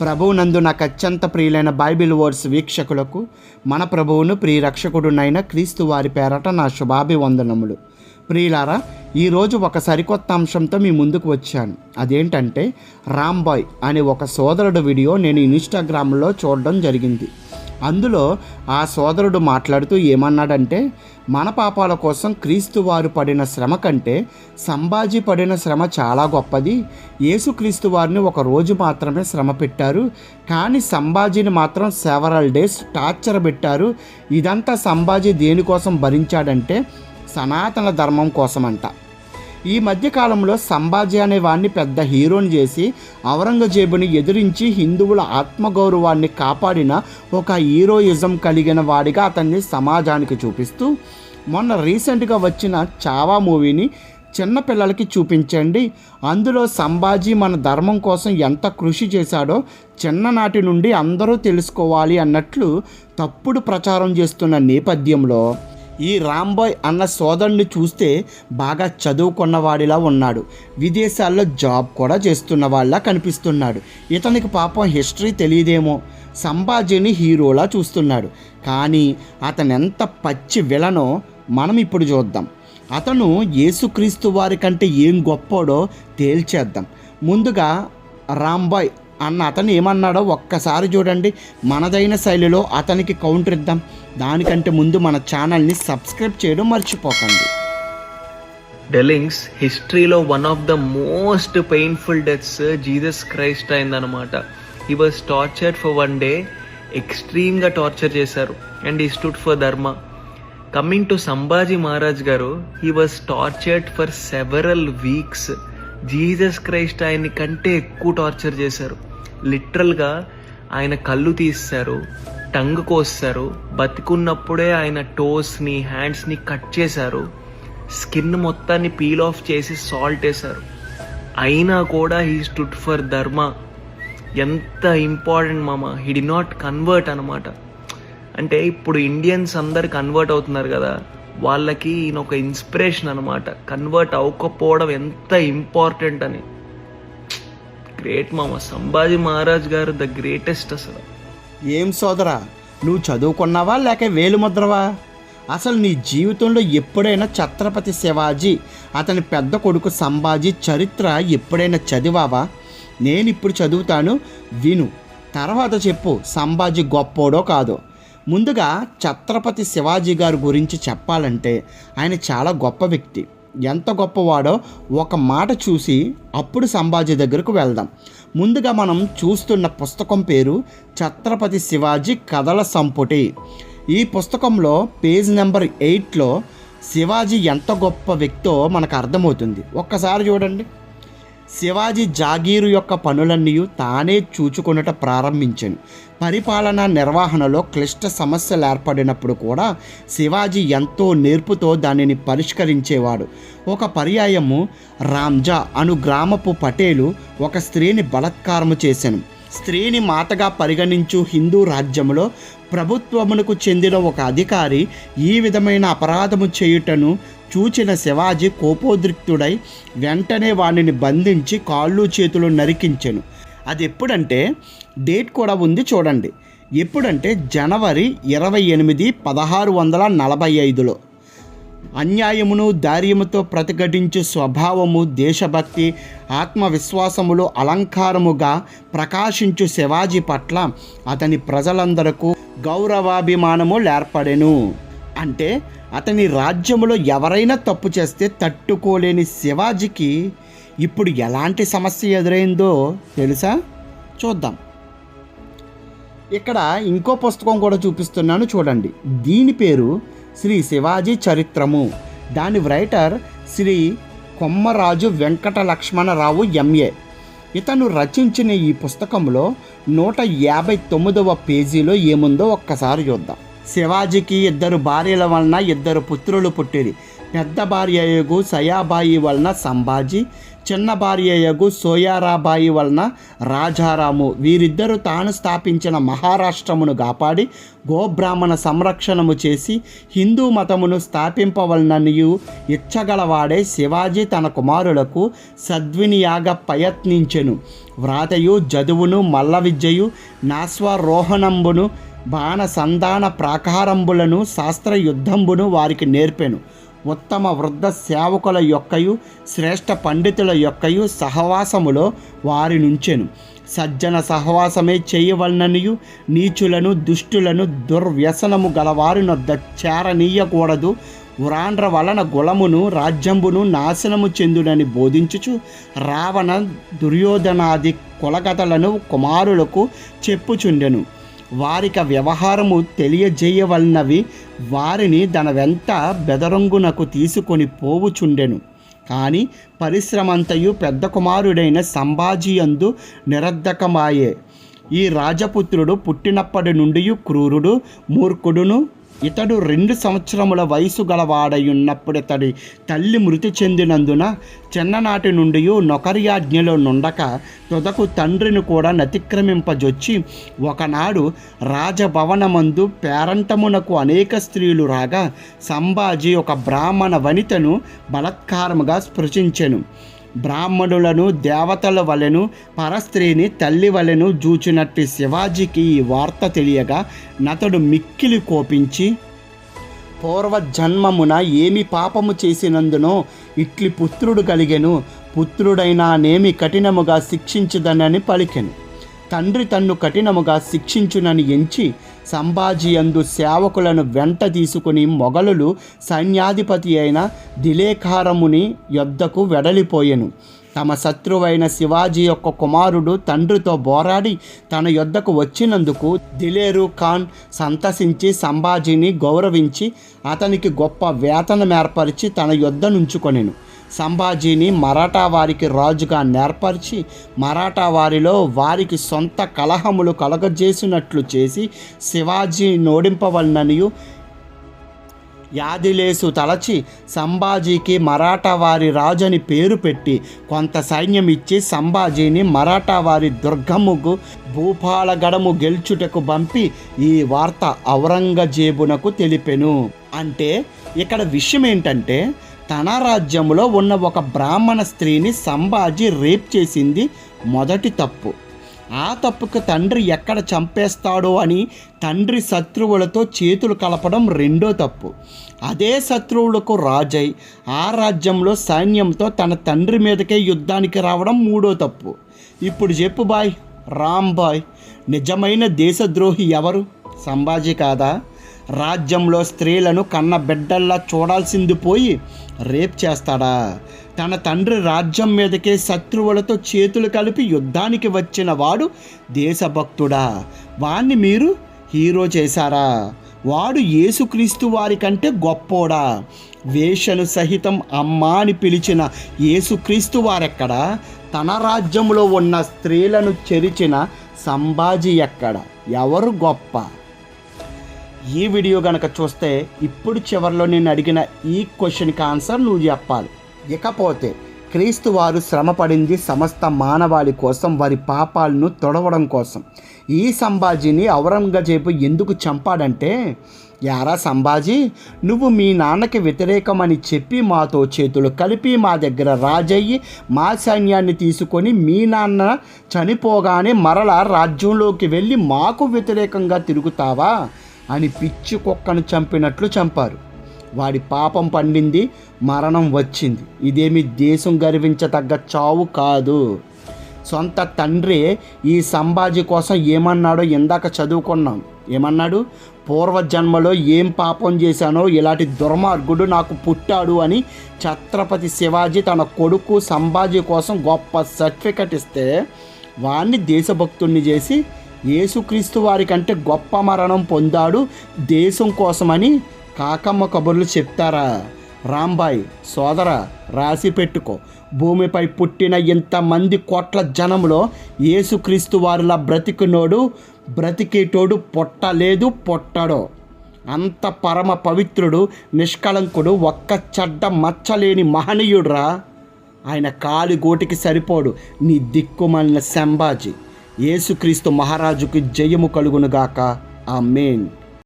ప్రభువునందు నాకు అత్యంత ప్రియులైన బైబిల్ వర్డ్స్ వీక్షకులకు మన ప్రభువును ప్రియరక్షకుడునైన క్రీస్తు వారి పేరట నా శుభాభివందనములు. ప్రియులారా ఈరోజు ఒక సరికొత్త అంశంతో మీ ముందుకు వచ్చాను. అదేంటంటే రాంబాయ్ అనే ఒక సోదరుడు వీడియో నేను ఇన్స్టాగ్రామ్లో చూడడం జరిగింది. అందులో ఆ సోదరుడు మాట్లాడుతూ ఏమన్నాడంటే మన పాపాల కోసం క్రీస్తు వారు పడిన శ్రమ కంటే సంభాజీ పడిన శ్రమ చాలా గొప్పది. యేసుక్రీస్తు వారిని ఒక రోజు మాత్రమే శ్రమ పెట్టారు. కానీ సంభాజీని మాత్రం సెవరల్ డేస్ టార్చర్ పెట్టారు. ఇదంతా సంభాజీ దేనికోసం భరించాడంటే సనాతన ధర్మం కోసమంట. ఈ మధ్యకాలంలో సంభాజీ అనే వాడిని పెద్ద హీరోని చేసి ఔరంగజేబుని ఎదిరించి హిందువుల ఆత్మగౌరవాన్ని కాపాడిన ఒక హీరోయిజం కలిగిన వాడిగా అతన్ని సమాజానికి చూపిస్తూ మొన్న రీసెంట్గా వచ్చిన చావా మూవీని చిన్నపిల్లలకి చూపించండి. అందులో సంభాజీ మన ధర్మం కోసం ఎంత కృషి చేశాడో చిన్ననాటి నుండి అందరూ తెలుసుకోవాలి అన్నట్లు తప్పుడు ప్రచారం చేస్తున్న నేపథ్యంలో ఈ రాంబాయ్ అన్న సోదరుని చూస్తే బాగా చదువుకున్నవాడిలా ఉన్నాడు. విదేశాల్లో జాబ్ కూడా చేస్తున్న వాళ్ళ కనిపిస్తున్నాడు. ఇతనికి పాపం హిస్టరీ తెలియదేమో. సంభాజీని హీరోలా చూస్తున్నాడు. కానీ అతనెంత పచ్చి విలనో మనం ఇప్పుడు చూద్దాం. అతను యేసుక్రీస్తు వారి కంటే ఏం గొప్పోడో తేల్చేద్దాం. ముందుగా రాంబాయ్ అన్న అతను ఏమన్నాడో ఒక్కసారి చూడండి. మనదైన శైలిలో అతనికి కౌంటర్ ఇద్దాం. దానికంటే ముందు మన ఛానల్ని సబ్స్క్రైబ్ చేయడం మర్చిపోకండి. డెలింగ్స్ హిస్టరీలో one of the most painful deaths Jesus Christ అయిందనమాట he was tortured for one day ఎక్స్ట్రీమ్గా torture చేశారు. And he stood for dharma coming to Sambhaji Maharaj గారు he was tortured for several weeks Jesus Christ ఆయన్ని కంటే ఎక్కువ torture చేశారు. లిటరల్గా ఆయన కళ్ళు తీస్తారు టంగ్ కోస్తారు బతికున్నప్పుడే ఆయన టోస్ని హ్యాండ్స్ని కట్ చేశారు స్కిన్ మొత్తాన్ని పీల్ ఆఫ్ చేసి సాల్ట్ వేశారు. అయినా కూడా హీ స్టుడ్ ఫర్ ధర్మ. ఎంత ఇంపార్టెంట్ మామ హీ డి నాట్ కన్వర్ట్ అనమాట అంటే ఇప్పుడు ఇండియన్స్ అందరు కన్వర్ట్ అవుతున్నారు కదా వాళ్ళకి ఈయన ఒక ఇన్స్పిరేషన్ అనమాట కన్వర్ట్ అవ్వకపోవడం ఎంత ఇంపార్టెంట్ అని. గ్రేట్ మామ. సంభాజీ మహారాజ్ గారు ద గ్రేటెస్ట్ అసలు. ఏం సోదరా? నువ్వు చదువుకున్నావా లేక వేలుముద్రవా అసలు నీ జీవితంలో ఎప్పుడైనా ఛత్రపతి శివాజీ అతని పెద్ద కొడుకు సంభాజీ చరిత్ర ఎప్పుడైనా చదివావా? నేను ఇప్పుడు చదువుతాను విను. తర్వాత చెప్పు సంభాజీ గొప్పోడో కాదో. ముందుగా ఛత్రపతి శివాజీ గారి గురించి చెప్పాలంటే ఆయన చాలా గొప్ప వ్యక్తి. ఎంత గొప్పవాడో ఒక మాట చూసి అప్పుడు సంభాజీ దగ్గరకు వెళ్దాం. ముందుగా మనం చూస్తున్న పుస్తకం పేరు ఛత్రపతి శివాజీ కథల సంపుటి. ఈ పుస్తకంలో పేజ్ నెంబర్ ఎయిట్లో శివాజీ ఎంత గొప్ప వ్యక్తో మనకు అర్థమవుతుంది. ఒక్కసారి చూడండి. శివాజీ జాగీరు యొక్క పనులన్నీ తానే చూచుకొనుట ప్రారంభించాను. పరిపాలనా నిర్వహణలో క్లిష్ట సమస్యలు ఏర్పడినప్పుడు కూడా శివాజీ ఎంతో నేర్పుతో దానిని పరిష్కరించేవాడు. ఒక పర్యాయము రామ్జా అను గ్రామపు పటేలు ఒక స్త్రీని బలత్కారము చేశాను స్త్రీని మాతగా పరిగణించు హిందూ రాజ్యములో ప్రభుత్వమునకు చెందిన ఒక అధికారి ఈ విధమైన అపరాధము చేయుటను చూచిన శివాజీ కోపోద్రిక్తుడై వెంటనే వాడిని బంధించి కాళ్ళు చేతులు నరికించెను. అది ఎప్పుడంటే డేట్ కూడా ఉంది చూడండి. ఎప్పుడంటే జనవరి ఇరవై ఎనిమిది పదహారు వందల నలభై ఐదులో. అన్యాయమును ధైర్యముతో ప్రతిఘటించు స్వభావము దేశభక్తి ఆత్మవిశ్వాసములు అలంకారముగా ప్రకాశించు శివాజీ పట్ల అతని ప్రజలందరకు గౌరవాభిమానము లేర్పడెను. అంటే అతని రాజ్యములో ఎవరైనా తప్పు చేస్తే తట్టుకోలేని శివాజీకి ఇప్పుడు ఎలాంటి సమస్య ఎదురైందో తెలుసా? చూద్దాం. ఇక్కడ ఇంకో పుస్తకం కూడా చూపిస్తున్నాను చూడండి. దీని పేరు శ్రీ శివాజీ చరిత్రము. దాని writer Shri Kommaraju Venkata Lakshmanarao M A ఇతను రచించిన ఈ పుస్తకంలో నూట యాభై తొమ్మిదవ పేజీలో ఏముందో ఒక్కసారి చూద్దాం. శివాజీకి ఇద్దరు భార్యల వలన ఇద్దరు పుత్రులు పుట్టిరి. పెద్ద భార్య సయాబాయి వలన సంభాజీ చిన్న భార్యయగు సోయారాబాయి వలన రాజారాము. వీరిద్దరూ తాను స్థాపించిన మహారాష్ట్రమును కాపాడి గోబ్రాహ్మణ సంరక్షణము చేసి హిందూ మతమును స్థాపింపవలననియు ఇచ్చగలవాడే శివాజీ తన కుమారులకు సద్వినియాగ ప్రయత్నించెను. వ్రాతయు జదువును మల్ల విద్యయు నాశ్వరోహణంబును బాణ సంధాన ప్రాకారంబులను శాస్త్ర యుద్ధంబును వారికి నేర్పెను. ఉత్తమ వృద్ధ సేవకుల యొక్కయు శ్రేష్ఠ పండితుల యొక్కయు సహవాసములో వారి నుంచెను. సజ్జన సహవాసమే చేయవలననియు నీచులను దుష్టులను దుర్వ్యసనము గలవారినొద్ద చేరనీయకూడదు. వ్రాండ్ర వలన గులమును రాజ్యంబును నాశనము చెందునని బోధించుచు రావణ దుర్యోధనాది కులగతలను కుమారులకు చెప్పుచుండెను. వారిక వ్యవహారము తెలియజేయవలనవి వారిని తన వెంట బెదరంగునకు తీసుకొని పోవుచుండెను. కానీ పరిశ్రమంతయు పెద్ద కుమారుడైన సంభాజీ అందు నిరర్ధకమాయే. ఈ రాజపుత్రుడు పుట్టినప్పటి నుండి క్రూరుడు మూర్ఖుడును ఇతడు రెండు సంవత్సరముల వయసు గలవాడయున్నప్పుడు ఇతడి తల్లి మృతి చెందినందున చిన్ననాటి నుండి నొకర్యాజ్ఞలో నుండక తుదకు తండ్రిని కూడా నతిక్రమింపజొచ్చి ఒకనాడు రాజభవనమందు పేరంటమునకు అనేక స్త్రీలు రాగా సంభాజీ ఒక బ్రాహ్మణ వనితను బలత్కారముగా స్పృశించెను. బ్రాహ్మణులను దేవతల వలెను పరస్త్రీని తల్లి వలెను జూచినట్టు శివాజీకి ఈ వార్త తెలియగా నతడు మిక్కిలి కోపించి పూర్వజన్మమున ఏమి పాపము చేసినందునో ఇట్లి పుత్రుడు కలిగెను పుత్రుడైనా నేమి కఠినముగా శిక్షించదనని పలికెను. తండ్రి తన్ను కఠినముగా శిక్షించునని ఎంచి సంభాజీయందు సేవకులను వెంట తీసుకుని మొఘలులు సైన్యాధిపతి అయిన దిలేఖారముని యొద్దకు వెడలిపోయెను. తమ శత్రువైన శివాజీ యొక్క కుమారుడు తండ్రితో పోరాడి తన యొద్దకు వచ్చినందుకు దిలేరు ఖాన్ సంతసించి సంభాజీని గౌరవించి అతనికి గొప్ప వేతనం ఏర్పరిచి తన యొద్ద నుంచుకొనెను. సంభాజీని మరాఠా వారికి రాజుగా నేర్పరిచి మరాఠా వారిలో వారికి సొంత కలహములు కలగజేసినట్లు చేసి శివాజీ నోడింపవలననియు యాదిలేసు తలచి సంభాజీకి మరాఠా వారి రాజని పేరు పెట్టి కొంత సైన్యం ఇచ్చి సంభాజీని మరాఠా వారి దుర్గముకు భూపాలగడము గెల్చుటకు పంపి ఈ వార్త ఔరంగజేబునకు తెలిపెను. అంటే ఇక్కడ విషయం ఏంటంటే తన రాజ్యంలో ఉన్న ఒక బ్రాహ్మణ స్త్రీని సంభాజీ రేప్ చేసింది మొదటి తప్పు. ఆ తప్పుకు తండ్రి ఎక్కడ చంపేస్తాడో అని తండ్రి శత్రువులతో చేతులు కలపడం రెండో తప్పు. అదే శత్రువులకు రాజై ఆ రాజ్యంలో సైన్యంతో తన తండ్రి మీదకే యుద్ధానికి రావడం మూడో తప్పు. ఇప్పుడు చెప్పు బాయ్ రామ్ బాయ్ నిజమైన దేశద్రోహి ఎవరు? సంభాజీ కాదా? రాజ్యంలో స్త్రీలను కన్న బిడ్డల్లా చూడాల్సింది పోయి రేప్ చేస్తాడా? తన తండ్రి రాజ్యం మీదకే శత్రువులతో చేతులు కలిపి యుద్ధానికి వచ్చిన వాడు దేశభక్తుడా? వాణ్ణి మీరు హీరో చేశారా? వాడు యేసుక్రీస్తు వారి కంటే గొప్పోడా? వేషను సహితం అమ్మ అని పిలిచిన యేసుక్రీస్తు వారెక్కడ? తన రాజ్యంలో ఉన్న స్త్రీలను చెరిచిన సంభాజీ ఎక్కడ? ఎవరు గొప్ప? ఈ వీడియో గనక చూస్తే ఇప్పుడు చివరిలో నేను అడిగిన ఈ క్వశ్చన్కి ఆన్సర్ నువ్వు చెప్పాలి. ఇకపోతే క్రీస్తు వారు శ్రమపడింది సమస్త మానవాళి కోసం వారి పాపాలను తొడవడం కోసం. ఈ సంభాజీని ఔరంగజేబు ఎందుకు చంపాడంటే యారా సంభాజీ నువ్వు మీ నాన్నకి వ్యతిరేకమని చెప్పి మాతో చేతులు కలిపి మా దగ్గర రాజయ్యి మా సైన్యాన్ని తీసుకొని మీ నాన్న చనిపోగానే మరల రాజ్యంలోకి వెళ్ళి మాకు వ్యతిరేకంగా తిరుగుతావా? అని పిచ్చి కుక్కను చంపినట్లు చంపారు. వాడి పాపం పండింది మరణం వచ్చింది. ఇదేమి దేశం గర్వించతగ్గ చావు కాదు. సొంత తండ్రి ఈ సంభాజీ కోసం ఏమన్నాడో ఇందాక చదువుకున్నాం. ఏమన్నాడు? పూర్వజన్మలో ఏం పాపం చేశానో ఇలాంటి దుర్మార్గుడు నాకు పుట్టాడు అని ఛత్రపతి శివాజీ తన కొడుకు సంభాజీ కోసం గొప్ప సర్టిఫికెట్ ఇస్తే వాణ్ణి దేశభక్తుణ్ణి చేసి యేసుక్రీస్తు వారి కంటే గొప్ప మరణం పొందాడు దేశం కోసమని కాకమ్మ కబుర్లు చెప్తారా? రాంబాయ్ సోదర రాసి పెట్టుకో. భూమిపై పుట్టిన ఇంతమంది కోట్ల జనంలో యేసుక్రీస్తు వారిలా బ్రతికినోడు బ్రతికేటోడు పొట్టలేదు పొట్టడో. అంత పరమ పవిత్రుడు నిష్కళంకుడు ఒక్క చెడ్డ మచ్చలేని మహనీయుడురా. ఆయన కాలి గోటికి సరిపోడు. నీ దిక్కుమాలిన సంబాజీ యేసుక్రీస్తు మహారాజుకు జయము కలుగునుగాక. ఆ మేన్